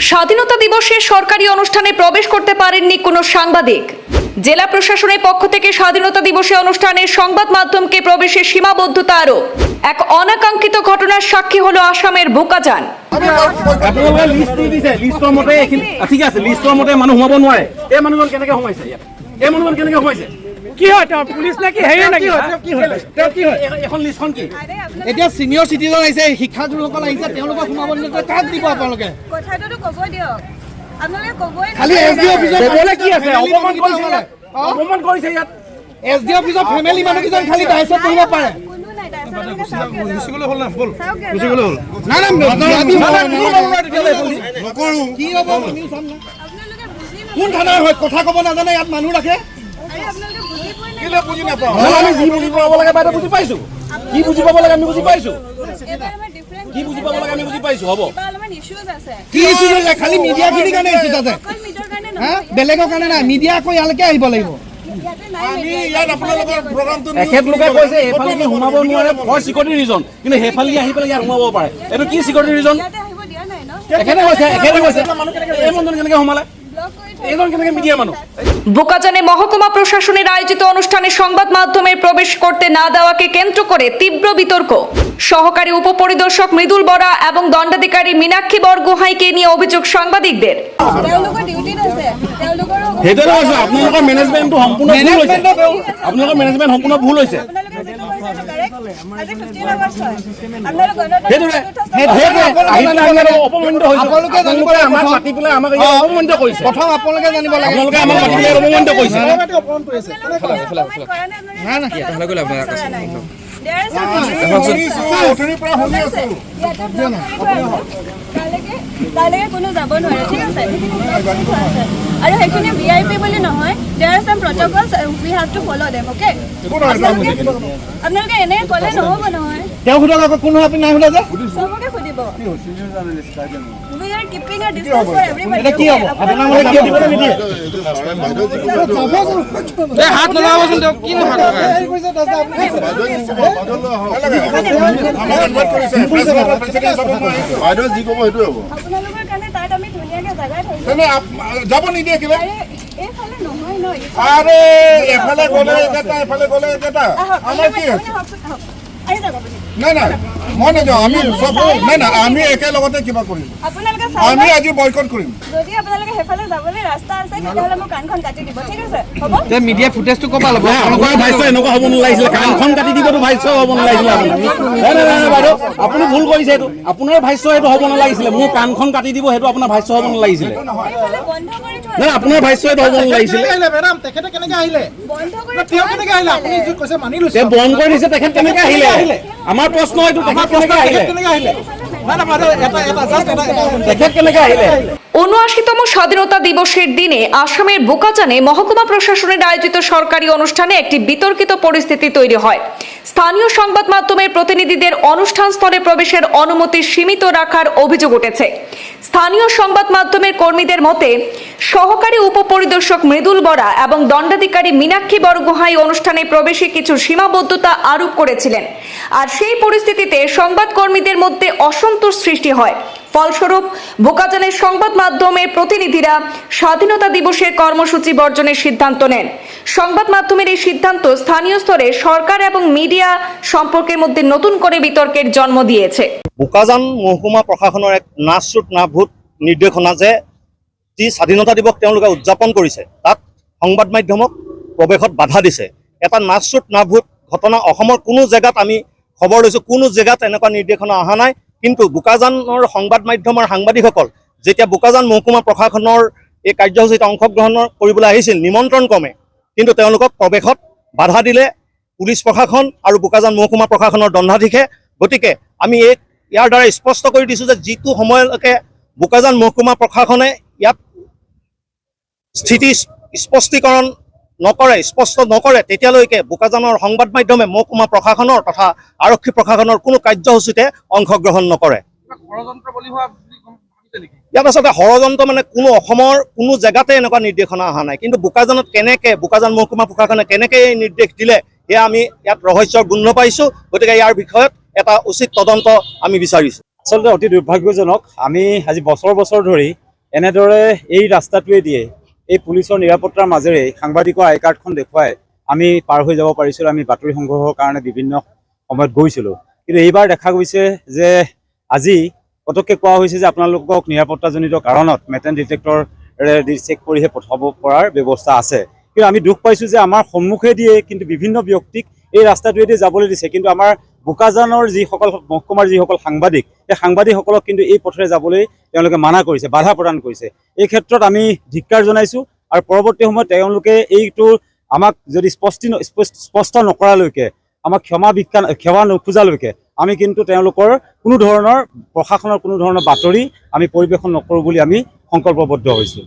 স্বাধীনতা দিবসে সরকারি অনুষ্ঠানে প্রবেশ করতে পারেননি কোনো সাংবাদিক। জেলা প্রশাসনের পক্ষ থেকে স্বাধীনতা দিবসে অনুষ্ঠানে সংবাদ মাধ্যমকে প্রবেশের সীমাবদ্ধতা আরোপ এক অনাকাঙ্ক্ষিত ঘটনার সাক্ষী হলো আসামের বোকাজান সোমাব এই কেনেকে সোমাইছে এই কেনেকে সোমাইছে? কি হয়? তেওঁ পুলিচ নে কি? হেৰি নেকি কি হয়? তেওঁ কি হয়? এই- এইখন লিষ্টখন কি? এতিয়া চিনিয়ৰ চিটিজেন আহিছে শিক্ষাগুৰুসকল আহিছে তেওঁলোকক সোমাব নিদিয়ে কাক দিব আপোনালোকে? কথাটোতো ক'ব দিয়ক। আপোনালোকে ক'বই খালি এছ ডি অফিচৰ ক'বলে কি আছে? অপমান কৰিছে অপমান কৰিছে ইয়াত। এছ ডি অফিচৰ ফেমিলি মানুহকেইজন খালি দায়িত্বত পঢ়িব পাৰে না কি না। কোন থানাৰ হয়? কথা ক'ব নাজানে ইয়াত মানুহ ৰাখে। আৰে বুজি পোৱা আমি যি বুজি পাব লাগে বাইদেউ বুজি পাইছো। কি বুজি পাব লাগে আমি বুজি পাইছো। কি বুজি পাব লাগে আমি বুজি পাইছো হ'ব। কিবা ইছ্যুজ আছে। কি খালি মিডিয়াখিনিৰ কাৰণে ইছ্যু আছে। হা? বেলেগৰ কাৰণে নাই। মিডিয়া আকৌ ইয়ালৈকে আহিব লাগিব। এখেতলোকে কৈছে এইফালেদি সোমাব নোৱাৰে? ফৰ চিকিউৰিটি ৰিজন কিন্তু সেইফালেদি আহি পেলাই ইয়াত সোমাব পাৰে। এইটো কি চিকিউৰিটি ৰিজন ইয়াতে আহিব দিয়া নাই ন? এখেতে কৈছে এখেতে কৈছে। এই মানুহজন কেনেকে সোমালে? বোকাজানে মহকুমা প্রশাসনের আয়োজিত অনুষ্ঠানে সংবাদ মাধ্যমের প্রবেশ করতে না দেওয়াকে কেন্দ্র করে তীব্র বিতর্ক। সহকারী উপপরিদর্শক মৃদুল বরা এবং দণ্ডাধিকারী মীনাক্ষী বরগোহাইকে নিয়ে অভিযোগ সাংবাদিকদের। সেইটোৱে কৈছো আপোনালোকৰ মেনেজমেণ্টটো সম্পূৰ্ণ ভুল হৈছে। আপোনালোকৰ মেনেজমেণ্ট সম্পূৰ্ণ ভুল হৈছে। তালৈকে কোনো যাব নোৱাৰে। ঠিক আছে। আৰু সেইখিনি ভি আই পি বুলি নহয় there are some protocols we have to follow' them okay আপোনালোকে এনেকৈ ক'লে নহ'ব নহয়। তেওঁ সোধক আকৌ কোন আপুনি নাই সোধা যে? চবকে সুধিব। We are keeping a distance for everybody এতিয়া কি হ'ব? আপোনাৰ মতে কিয় দিবলৈ নিদিয়ে? এই হাত নলগাবচোন তেওঁক কিনো হাত লগাই বাইদেউ যি ক'ব সেইটোৱে হ'ব। যাব নিদিয়ে কিবা আৰে এফালে গ'লে একেটা এফালে গ'লে একেটা। আহক আমাৰ কি হৈছে নাই নাই মই নাযাওঁ আমি চব নাই নাই আমি একেলগতে কিবা কৰিম। আপোনালোকে আমি আজি বয়কট কৰিম। যদি আপোনালোকে সেইফালে যাবলৈ ৰাস্তা আছে তেতিয়াহ'লে মোৰ কাণখন কাটি দিব ঠিক আছে? হ'ব? এতিয়া মিডিয়া ফুটেজটো ক'ৰ পৰা ল'ব? আপোনাৰ ভাষ্য এনেকুৱা হ'ব নালাগিছিলে। কাণখন কাটি দিবতো ভাষ্য হ'ব নালাগিছিলে আপুনি নাই নাই নাই নাই, বাইদেউ আপুনি ভুল কৰিছে এইটো আপোনাৰ ভাষ্য এইটো হ'ব নালাগিছিলে। মোৰ কাণখন কাটি দিব সেইটো আপোনাৰ ভাষ্য হ'ব নালাগিছিলে। নাই আপোনাৰ ভাষ্য এইটো হ'ব নালাগিছিলে। মেডাম তেখেতে কেনেকে আহিলে? বন্ধ কৰি তেওঁ থোৱা কেনেকে আহিলে? আপুনি যি কৈছে মানি বন্ধ কৰি দিছে তেখেত কেনেকে আহিলে? আমাৰ প্ৰশ্ন এইটো তেখেত কেনেকে আহিলে? উনআশিতম স্বাধীনতা দিবসের দিনে আসামের বোকাজানে মহকুমা প্রশাসনের আয়োজিত সরকারি অনুষ্ঠানে একটি বিতর্কিত পরিস্থিতি তৈরি হয়। স্থানীয় সংবাদ মাধ্যমের প্রতিনিধিদের অনুষ্ঠান স্থলে প্রবেশের অনুমতি সীমিত রাখার অভিযোগ উঠেছে। স্থানীয় সংবাদ মাধ্যমের কর্মীদের মতে, সহকারী উপপরিদর্শক মৃদুল বরা এবং দণ্ডাধিকারী মীনাক্ষী বরগোহাই অনুষ্ঠানে প্রবেশে কিছু সীমাবদ্ধতা আরোপ করেছিলেন। আর সেই পরিস্থিতিতে সংবাদকর্মীদের মধ্যে অসন্তোষ সৃষ্টি হয়। ফলস্বরূপ বোকাজানের সংবাদ মাধ্যমের প্রতিনিধিরা স্বাধীনতা দিবসের কর্মসূচি বর্জনের সিদ্ধান্ত নেন। সংবাদ মাধ্যমের এই সিদ্ধান্ত স্থানীয় স্তরে সরকার এবং মিডিয়া সম্পর্কের মধ্যে নতুন করে বিতর্কের জন্ম দিয়েছে। বোকাজান মহকুমা প্ৰশাসনৰ এক নাচ চুট না ভূত নিৰ্দেশনা যে যি স্বাধীনতা দিৱস তেওঁলোকে উদযাপন কৰিছে তাত সংবাদ মাধ্যমক প্ৰৱেশত বাধা দিছে। এটা নাচ চুট না ভূত ঘটনা অসমৰ কোনো জেগাত আমি খবৰ লৈছোঁ কোনো জেগাত এনেকুৱা নিৰ্দেশনা অহা নাই। কিন্তু বোকাজানৰ সংবাদ মাধ্যমৰ সাংবাদিকসকল যেতিয়া বোকাজান মহকুমা প্ৰশাসনৰ এই কাৰ্যসূচীত অংশগ্ৰহণ কৰিবলৈ আহিছিল নিমন্ত্ৰণ ক্ৰমে কিন্তু তেওঁলোকক প্ৰৱেশত বাধা দিলে পুলিচ প্ৰশাসন আৰু বোকাজান মহকুমা প্ৰশাসনৰ দণ্ডাধীশে। গতিকে আমি এই ইয়াৰ দ্বাৰা স্পষ্ট কৰি দিছোঁ যে যিটো বোকাজান মহকুমা প্ৰশাসনে ইয়াত স্থিতি স্পষ্টীকৰণ নকৰে, স্পষ্ট নকৰে, তেতিয়ালৈকে সংবাদ মাধ্যমে মহকুমা প্ৰশাসনৰ তথা আৰক্ষী প্ৰশাসনৰ কোনো কাৰ্যসূচীতে অংশগ্ৰহণ নকৰে। ইয়াত আচলতে ষড়যন্ত্ৰ মানে কোনো অসমৰ কোনো জেগাতে এনেকুৱা নিৰ্দেশনা অহা নাই। কিন্তু বোকাজানত কেনেকে, বোকাজান মহকুমা প্ৰশাসনে কেনেকে এই নিৰ্দেশ দিলে, সেয়া আমি ইয়াত ৰহস্যৰ গোন্ধ পাইছোঁ। গতিকে ইয়াৰ বিষয়ত এটা উচিত তদন্ত আমি বিচাৰিছোঁ। আচলতে অতি দুৰ্ভাগ্যজনক, আমি আজি বছৰ বছৰ ধৰি এনেদৰে এই ৰাস্তাটোৱে দিয়ে, এই পুলিচৰ নিৰাপত্তাৰ মাজেৰে সাংবাদিকৰ আই কাৰ্ডখন দেখুৱাই আমি পাৰ হৈ যাব পাৰিছিলোঁ, আমি বাতৰি সংগ্ৰহৰ কাৰণে বিভিন্ন সময়ত গৈছিলোঁ। কিন্তু এইবাৰ দেখা গৈছে যে আজি পটককৈ কোৱা হৈছে যে আপোনালোকক নিৰাপত্তাজনিত কাৰণত মেটেন ডিটেক্টৰেদি চেক কৰিহে পঠাব পৰাৰ ব্যৱস্থা আছে। কিন্তু আমি দুখ পাইছোঁ যে আমাৰ সন্মুখেদিয়ে কিন্তু বিভিন্ন ব্যক্তিক এই ৰাস্তাটোৱেদি যাবলৈ দিছে। কিন্তু আমাৰ বোকাজানৰ যিসকল মহকুমাৰ যিসকল সাংবাদিক, সেই সাংবাদিকসকলক কিন্তু এই পথেৰে যাবলৈ তেওঁলোকে মানা কৰিছে, বাধা প্ৰদান কৰিছে। এই ক্ষেত্ৰত আমি ধিক্কাৰ জনাইছোঁ আৰু পৰৱৰ্তী সময়ত তেওঁলোকে এইটো আমাক যদি স্পষ্টি স্পষ্ট- নকৰালৈকে, আমাক ক্ষমা ভিক্ষা ক্ষমা নোখোজালৈকে, আমি কিন্তু তেওঁলোকৰ কোনো ধৰণৰ প্ৰশাসনৰ কোনো ধৰণৰ বাতৰি আমি পৰিৱেশন নকৰোঁ বুলি আমি সংকল্পবদ্ধ হৈছোঁ।